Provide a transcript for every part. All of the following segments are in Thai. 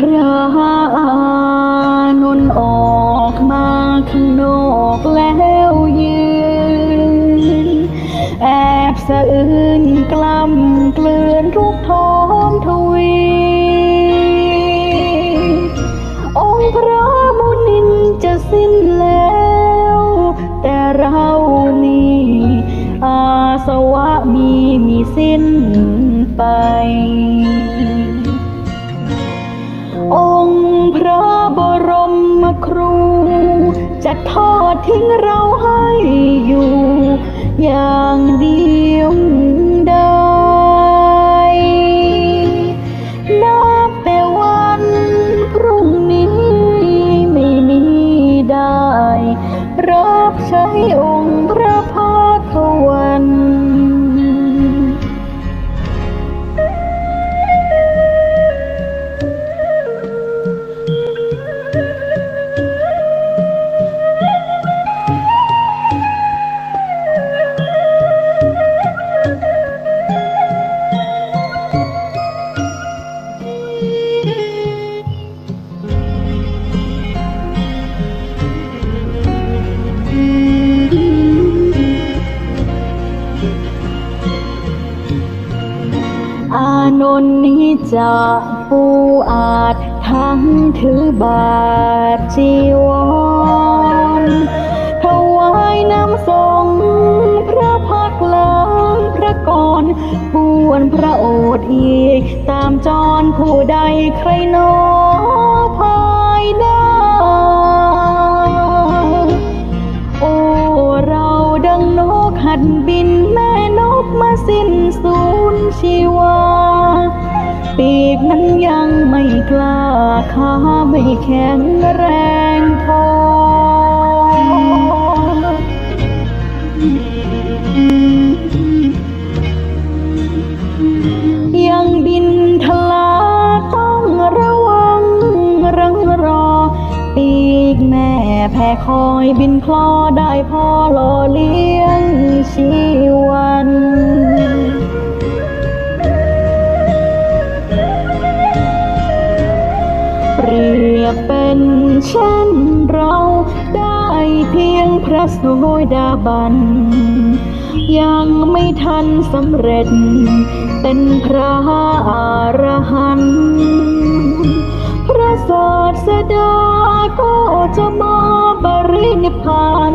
พระอานนออกมาข้างนอกแล้วยืน แอบสะอื้นกล้ำเกลื่อนรูปท้องทวี องค์พระมุนินจะสิ้นแล้ว แต่เรานี่อาสวะมีมีสิ้นไป จะทอดทิ้งเราให้อยู่อย่างดี อานนท์นี้จะปูอาจทั้งถือบาทจีวรถวายน้ำทรงพระพักตร์ล้างพระกรปวนพระโอษฐ์อีก ตามจรผู้ใดใครนอภายได้โอ้ เราดังนกหัดบินแม่นกมาสิ้น สูญชีวา ปีกนั้นยังไม่กล้าขาไม่แข็งแรงพอยังบินทลาต้องระวังรังรอ ปีกแม่แพ่คอยบินคลอได้พอหล่อเลี้ยงชีวัน เป็นเช่นเราได้เพียงพระโสดาบัน ยังไม่ทันสำเร็จ เป็นพระอรหันต์พระศาสดาก็จะมาบรินิพพาน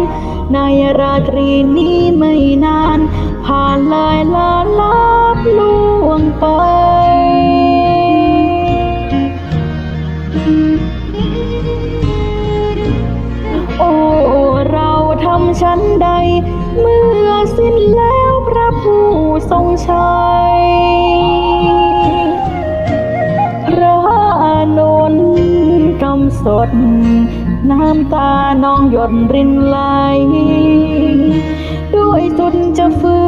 ในราตรีนี้ไม่นาน สิ้นแล้วพระผู้ทรงชัย พระอานนท์กำสด น้ำตานองหยดรินไหล ด้วยสุดจะฟื้น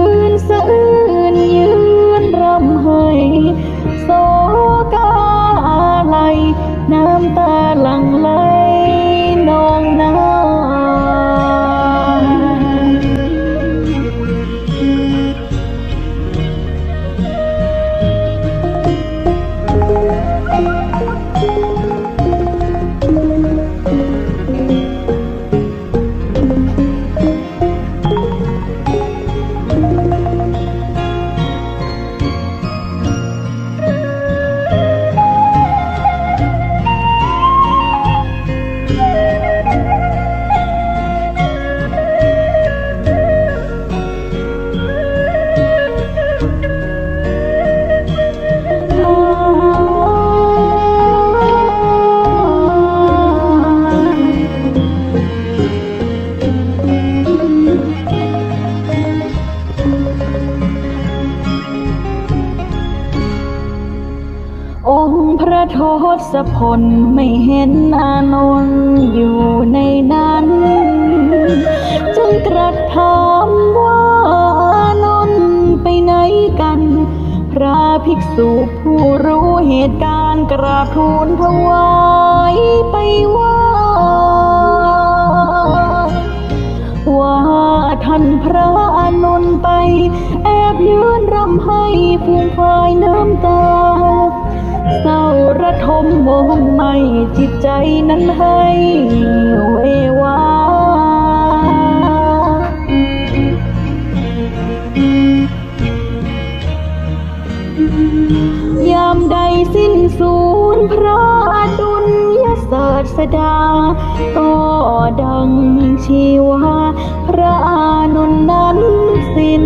ทศพลไม่เห็นอานนท์อยู่ในนั้น จึงตรัสถามว่าอานนท์ไปไหนกัน พระภิกษุผู้รู้เหตุการณ์กราบทูลถวายไปว่า ว่าท่านพระอานนท์ไป แอบยืนรำให้ฟูมฟายน้ำตา ระทมมองไม่จิตใจนั้นให้เววาามใดสิ้นสูญพระดุลยศาสดา ก็ดังชีวา พระอานนนั้นสิ้น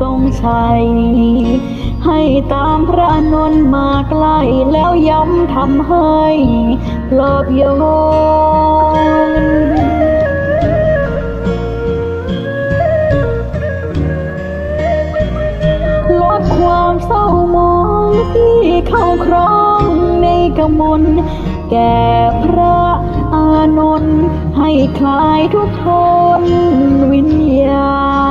ทรงชัย ให้ตามพระอานนมาใกล้แล้วย้ำทำให้ปลอบโยนลดความเศร้ามองที่เข้าครองในกมลแก่พระอานนท์ให้คลายทุกทนวิญญาณ